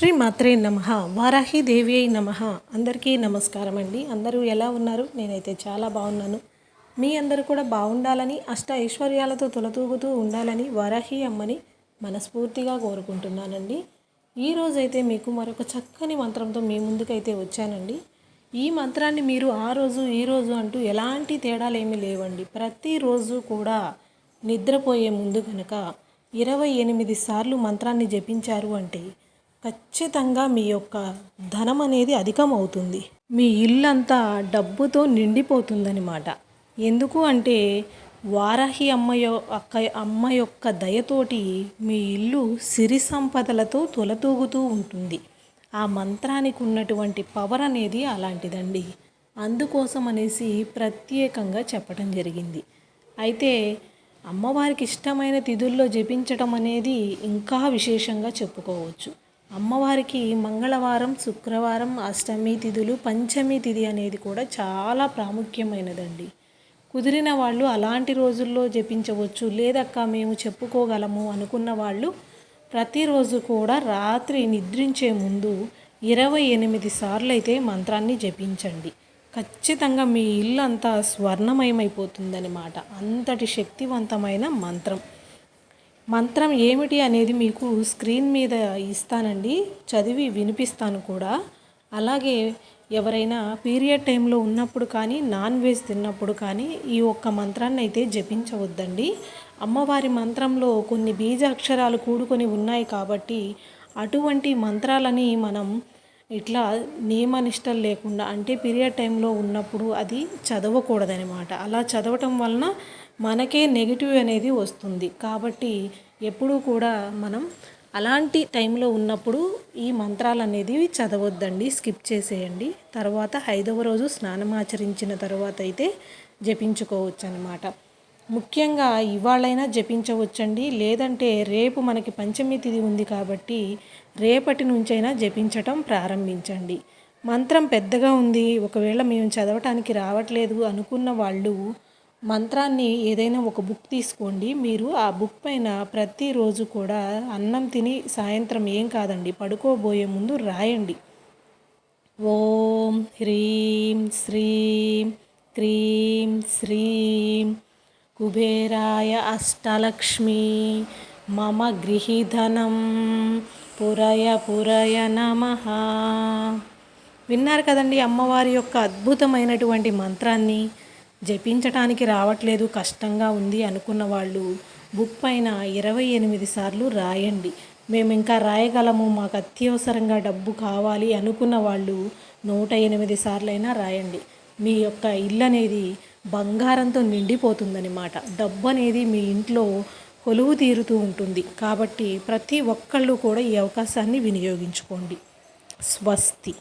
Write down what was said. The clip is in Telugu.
శ్రీ మాత్రే నమ వారాహి దేవి అయి నమ. అందరికీ నమస్కారం అండి. అందరూ ఎలా ఉన్నారు? నేనైతే చాలా బాగున్నాను. మీ అందరూ కూడా బాగుండాలని అష్ట ఐశ్వర్యాలతో తొలతూగుతూ ఉండాలని వారాహి అమ్మని మనస్ఫూర్తిగా కోరుకుంటున్నానండి. ఈరోజైతే మీకు మరొక చక్కని మంత్రంతో మీ ముందుకైతే వచ్చానండి. ఈ మంత్రాన్ని మీరు ఆ రోజు ఈరోజు అంటూ ఎలాంటి తేడాలు ఏమీ లేవండి. ప్రతిరోజు కూడా నిద్రపోయే ముందు కనుక ఇరవై ఎనిమిది సార్లు మంత్రాన్ని జపించారు అంటే ఖచ్చితంగా మీ యొక్క ధనం అనేది అధికం అవుతుంది మీ ఇల్లంతా డబ్బుతో నిండిపోతుందనమాట ఎందుకు అంటే వారాహి అమ్మ అక్క అమ్మ యొక్క దయతోటి మీ ఇల్లు సిరి సంపదలతో తొలతూగుతూ ఉంటుంది. ఆ మంత్రానికి ఉన్నటువంటి పవర్ అనేది అలాంటిదండి. అందుకోసం అనేసి ప్రత్యేకంగా చెప్పడం జరిగింది. అయితే అమ్మవారికి ఇష్టమైన తిథుల్లో జపించటం అనేది ఇంకా విశేషంగా చెప్పుకోవచ్చు. అమ్మవారికి మంగళవారం శుక్రవారం అష్టమి తిథులు పంచమి తిథి అనేది కూడా చాలా ప్రాముఖ్యమైనదండి. కుదిరిన వాళ్ళు అలాంటి రోజుల్లో జపించవచ్చు. లేదక్క మేము చెప్పుకోగలము అనుకున్న వాళ్ళు ప్రతిరోజు కూడా రాత్రి నిద్రించే ముందు ఇరవై ఎనిమిది సార్లు అయితే మంత్రాన్ని జపించండి. ఖచ్చితంగా మీ ఇల్లు అంతా స్వర్ణమయమైపోతుందన్నమాట. అంతటి శక్తివంతమైన మంత్రం. మంత్రం ఏమిటి అనేది మీకు స్క్రీన్ మీద ఇస్తానండి. చదివి వినిపిస్తాను కూడా. అలాగే ఎవరైనా పీరియడ్ టైంలో ఉన్నప్పుడు కానీ నాన్ వెజ్ తిన్నప్పుడు కానీ ఈ ఒక్క మంత్రాన్ని అయితే జపించవద్దండి. అమ్మవారి మంత్రంలో కొన్ని బీజ అక్షరాలు కూడుకొని ఉన్నాయి కాబట్టి అటువంటి మంత్రాలని మనం ఇట్లా నియమనిష్టలు లేకుండా అంటే పీరియడ్ టైంలో ఉన్నప్పుడు అది చదవకూడదనమాట అలా చదవటం వలన మనకే నెగిటివ్ అనేది వస్తుంది. కాబట్టి ఎప్పుడూ కూడా మనం అలాంటి టైంలో ఉన్నప్పుడు ఈ మంత్రాలు అనేది చదవద్దండి స్కిప్ చేసేయండి. తర్వాత ఐదవ రోజు స్నానం ఆచరించిన తర్వాత అయితే జపించుకోవచ్చు అనమాట ముఖ్యంగా ఇవాళైనా జపించవచ్చండి. లేదంటే రేపు మనకి పంచమి తిథి ఉంది కాబట్టి రేపటి నుంచైనా జపించటం ప్రారంభించండి. మంత్రం పెద్దగా ఉంది. ఒకవేళ మేము చదవటానికి రావట్లేదు అనుకున్న వాళ్ళు మంత్రాన్ని ఏదైనా ఒక బుక్ తీసుకోండి. మీరు ఆ బుక్ పైన ప్రతిరోజు కూడా అన్నం తిని సాయంత్రం ఏం కాదండి పడుకోబోయే ముందు రాయండి. ఓం హ్రీం శ్రీం క్రీం శ్రీం కుబేరాయ అష్టలక్ష్మి మమ గృహీధనం. పురయ పురయ నమ. విన్నారు కదండి అమ్మవారి యొక్క అద్భుతమైనటువంటి మంత్రాన్ని? జపించటానికి రావట్లేదు కష్టంగా ఉంది అనుకున్న వాళ్ళు బుక్ పైన ఇరవై ఎనిమిది సార్లు రాయండి. మేము ఇంకా రాయగలము మాకు అత్యవసరంగా డబ్బు కావాలి అనుకున్న వాళ్ళు నూట ఎనిమిది సార్లైనా రాయండి. మీ యొక్క ఇల్లు అనేది బంగారంతో నిండిపోతుందన్నమాట డబ్బు అనేది మీ ఇంట్లో కొలువు తీరుతూ ఉంటుంది. కాబట్టి ప్రతి ఒక్కళ్ళు కూడా ఈ అవకాశాన్ని వినియోగించుకోండి. స్వస్తి.